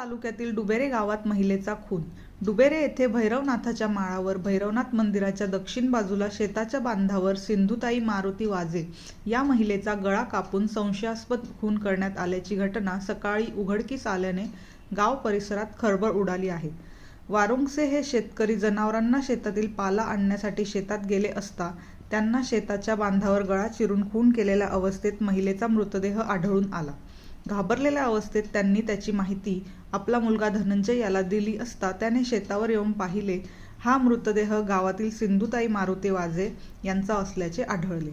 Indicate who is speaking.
Speaker 1: तालुक्यातील डुबेरे गावात महिलेचा खून. डुबेरे येथे भैरवनाथाच्या माळावर भैरवनाथ मंदिराच्या दक्षिण बाजूला शेताच्या बांधावर सिंधुताई मारुती वाजे या महिलेचा गळा कापून संशयास्पद खून करण्यात आल्याची घटना सकाळी उघडकीस आल्याने गाव परिसरात खळबळ उडाली आहे. वारुंगसे हे शेतकरी जनावरांना शेतातील पाला आणण्यासाठी शेतात गेले असता त्यांना शेताच्या बांधावर गळा चिरून खून केलेल्या अवस्थेत महिलेचा मृतदेह आढळून आला. घाबरलेल्या अवस्थेत त्यांनी त्याची माहिती आपला मुलगा धनंजय याला दिली असता त्याने शेतावर येऊन पाहिले हा मृतदेह गावातील सिंधुताई मारुती वाजे यांचा असल्याचे आढळले.